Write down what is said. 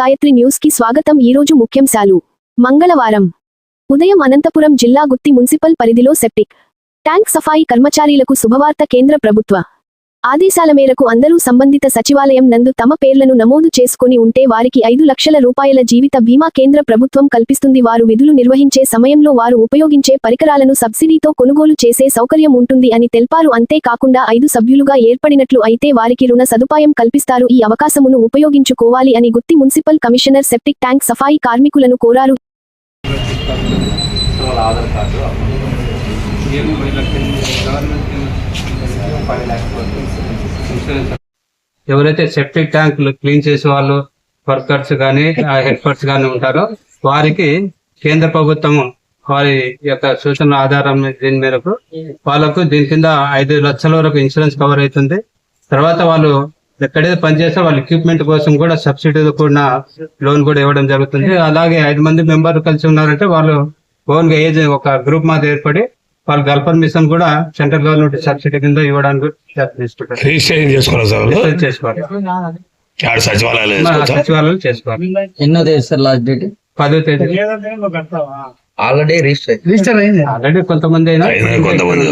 గాయత్రి న్యూస్కి స్వాగతం ఈరోజు ముఖ్యాంశాలు మంగళవారం. ఉదయం అనంతపురం జిల్లా గుత్తి మున్సిపల్ పరిధిలో సెప్టిక్. ట్యాంక్ సఫాయి కర్మచారీలకు శుభవార్త కేంద్ర ప్రభుత్వ. ఆదేశాల మేరకు అందరూ సంబంధిత సచివాలయం నందు తమ పేర్లను నమోదు చేసుకుని ఉంటే వారికి ఐదు లక్షల రూపాయల జీవిత బీమా కేంద్ర ప్రభుత్వం కల్పిస్తుంది. వారు విధులు నిర్వహించే సమయంలో వారు ఉపయోగించే పరికరాలను సబ్సిడీతో కొనుగోలు చేసే సౌకర్యం ఉంటుంది అని తెలిపారు. అంతేకాకుండా ఐదు సభ్యులుగా ఏర్పడినట్లు అయితే వారికి రుణ సదుపాయం కల్పిస్తారు. ఈ అవకాశమును ఉపయోగించుకోవాలి అని Gooty municipal commissioner septic tank సఫాయి కార్మికులను కోరారు. ఆధార్ కార్డు ఫైవ్ ల్యాక్స్ వరకు ఇన్సూరెన్స్ ఎవరైతే సెప్టిక్ ట్యాంకులు క్లీన్ చేసే వాళ్ళు వర్కర్స్ కానీ హెల్పర్స్ కానీ ఉంటారో వారికి కేంద్ర ప్రభుత్వం వారి యొక్క సూచనల ఆధారం దీని మేరకు వాళ్ళకు దీని కింద ఐదు లక్షల వరకు ఇన్సూరెన్స్ కవర్ అవుతుంది. తర్వాత వాళ్ళు ఎక్కడైతే పనిచేస్తే వాళ్ళ ఎక్విప్మెంట్ కోసం కూడా సబ్సిడీ కూడిన లోన్ కూడా ఇవ్వడం జరుగుతుంది. అలాగే ఐదు మంది మెంబర్లు కలిసి ఉన్నారంటే వాళ్ళు ఓన్గా ఏజ్ ఒక గ్రూప్ మాది ఏర్పడి వాళ్ళు గల్ఫర్ మిషన్ కూడా సెంట్రల్ గవర్నమెంట్ సబ్సిడీ కింద ఇవ్వడానికి రిజిస్ట్రేషన్ చేసుకోవాలి సార్? చేసుకోవాలి. సచివాలయాలు ఎన్నో సార్ లాస్ట్ డేట్? పదో తేదీ. ఆల్రెడీ రిజిస్టర్ ఆల్రెడీ కొంతమంది అయినా అయినా కొంతమంది